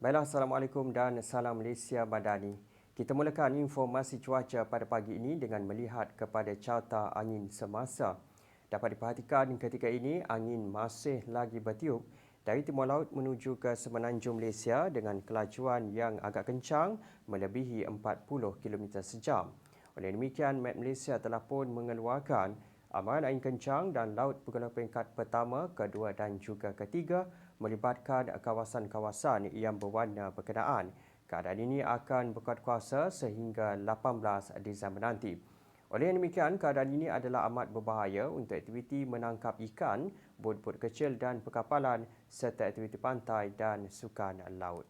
Baiklah, Assalamualaikum dan Salam Malaysia Madani. Kita mulakan informasi cuaca pada pagi ini dengan melihat kepada carta angin semasa. Dapat diperhatikan ketika ini angin masih lagi bertiup dari timur laut menuju ke semenanjung Malaysia dengan kelajuan yang agak kencang melebihi 40 km sejam. Oleh demikian, Met Malaysia telah pun mengeluarkan amaran angin kencang dan laut bergelombang peringkat pertama, kedua dan juga ketiga melibatkan kawasan-kawasan yang berwarna berkenaan. Keadaan ini akan berkuat kuasa sehingga 18 Disember nanti. Oleh demikian, keadaan ini adalah amat berbahaya untuk aktiviti menangkap ikan, bot-bot kecil dan perkapalan serta aktiviti pantai dan sukan laut.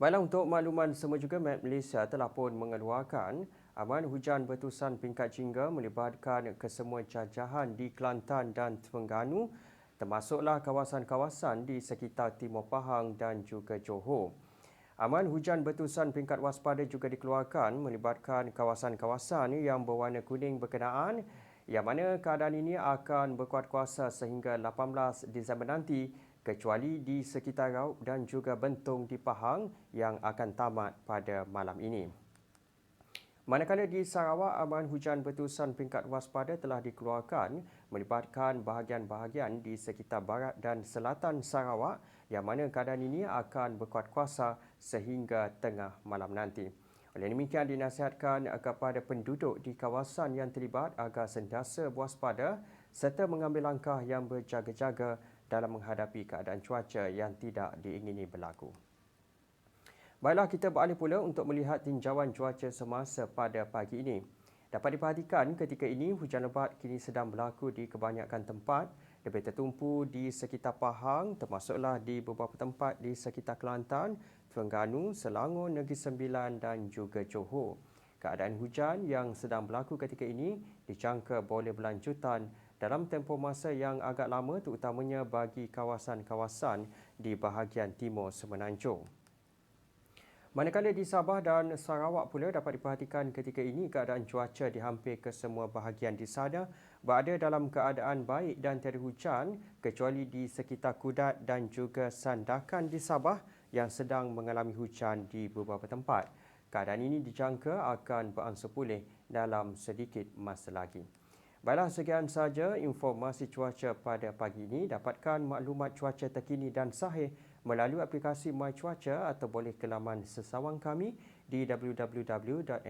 Baiklah untuk makluman semua juga Met Malaysia telah pun mengeluarkan aman hujan bertusan peringkat jingga melibatkan kesemua jajahan di Kelantan dan Terengganu termasuklah kawasan-kawasan di sekitar Timur Pahang dan juga Johor. Aman hujan bertusan peringkat waspada juga dikeluarkan melibatkan kawasan-kawasan yang berwarna kuning berkenaan yang mana keadaan ini akan berkuat kuasa sehingga 18 Disember nanti kecuali di sekitar Raub dan juga Bentong di Pahang yang akan tamat pada malam ini. Manakala di Sarawak, amaran hujan bertusan peringkat waspada telah dikeluarkan melibatkan bahagian-bahagian di sekitar barat dan selatan Sarawak yang mana keadaan ini akan berkuat kuasa sehingga tengah malam nanti. Oleh demikian dinasihatkan kepada penduduk di kawasan yang terlibat agar sentiasa waspada serta mengambil langkah yang berjaga-jaga dalam menghadapi keadaan cuaca yang tidak diingini berlaku. Baiklah kita beralih pula untuk melihat tinjauan cuaca semasa pada pagi ini. Dapat diperhatikan ketika ini hujan lebat kini sedang berlaku di kebanyakan tempat lebih tertumpu di sekitar Pahang termasuklah di beberapa tempat di sekitar Kelantan, Terengganu, Selangor, Negeri Sembilan dan juga Johor. Keadaan hujan yang sedang berlaku ketika ini dijangka boleh berlanjutan dalam tempoh masa yang agak lama terutamanya bagi kawasan-kawasan di bahagian timur semenanjung. Manakala di Sabah dan Sarawak pula dapat diperhatikan ketika ini keadaan cuaca di hampir ke semua bahagian di sana berada dalam keadaan baik dan tiada hujan kecuali di sekitar Kudat dan juga Sandakan di Sabah yang sedang mengalami hujan di beberapa tempat. Keadaan ini dijangka akan beransur pulih dalam sedikit masa lagi. Baiklah sekian saja informasi cuaca pada pagi ini. Dapatkan maklumat cuaca terkini dan sahih melalui aplikasi My Cuaca atau boleh ke laman sesawang kami di www.met.gov.my.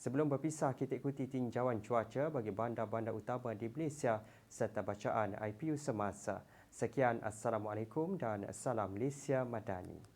Sebelum berpisah, kita ikuti tinjauan cuaca bagi bandar-bandar utama di Malaysia serta bacaan IPU semasa. Sekian, Assalamualaikum dan Salam Malaysia Madani.